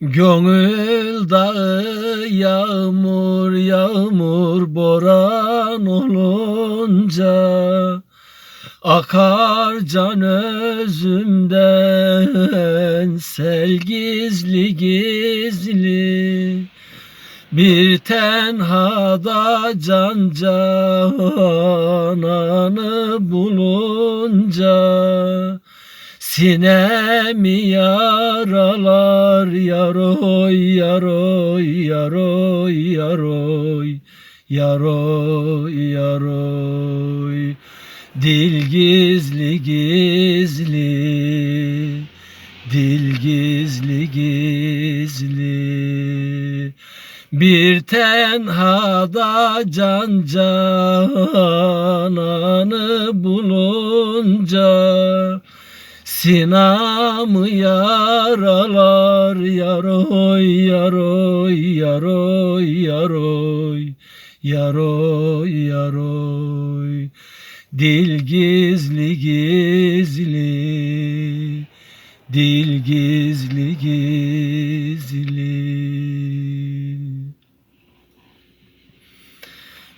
Gönül dağı yağmur yağmur boran olunca Akar can özümden sel gizli gizli. Bir tenhada can cananı bulunca Sinemi yaralar yaroy yaroy yaroy yaroy yaroy yaroy. Dil gizli gizli Dil gizli gizli. Bir tenhada can cananı bulunca Sinamı yaralar yaroy yaroy yaroy yaroy yaroy yaroy. Dil gizli gizli Dil gizli gizli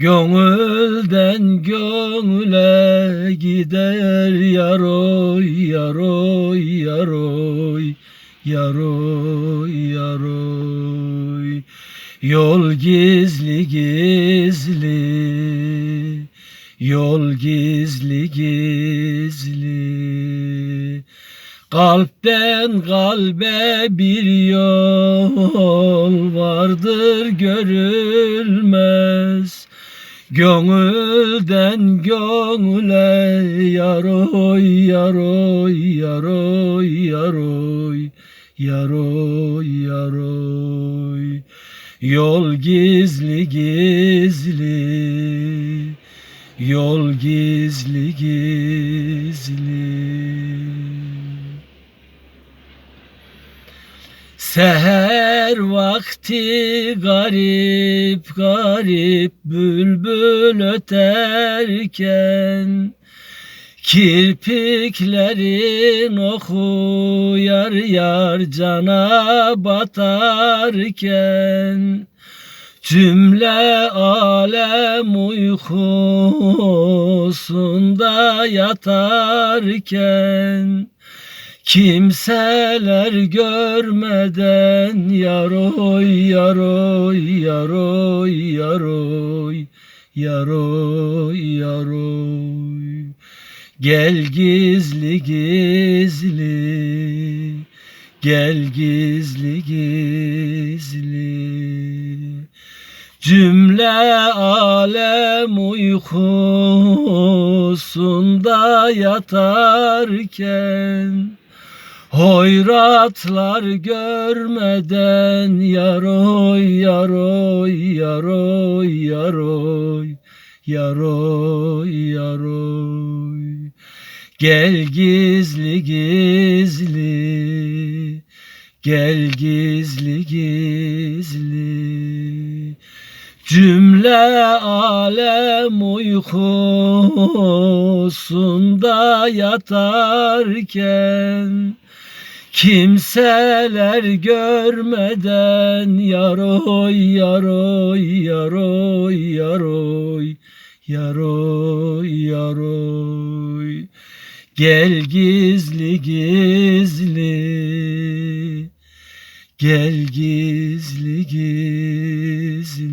Gönülden gönüle gider yaroy yaroy yaroy yaroy yaroy. Yol gizli gizli Yol gizli gizli. Kalpten kalbe bir yol vardır görülmez Gönülden gönüle yaroy yaroy yaroy yaroy yaroy yaroy. Yol gizli gizli. Yol gizli gizli Seher vakti garip garip bülbül öterken Kirpiklerin oku yar yar cana batarken Cümle alem uykusunda yatarken Kimseler görmeden yaroy yaroy yaroy yaroy yaroy yaroy. Gel gizli gizli Gel gizli gizli. Cümle alem uykusunda yatarken Hoyratlar görmeden yaroy yaroy yaroy yaroy yaroy yaroy. Gel gizli gizli Gel gizli gizli Cümle alem uykusunda yatarken Kimseler görmeden yaroy yaroy yaroy yaroy yaroy yaroy. Gel gizli gizli Gel gizli gizli.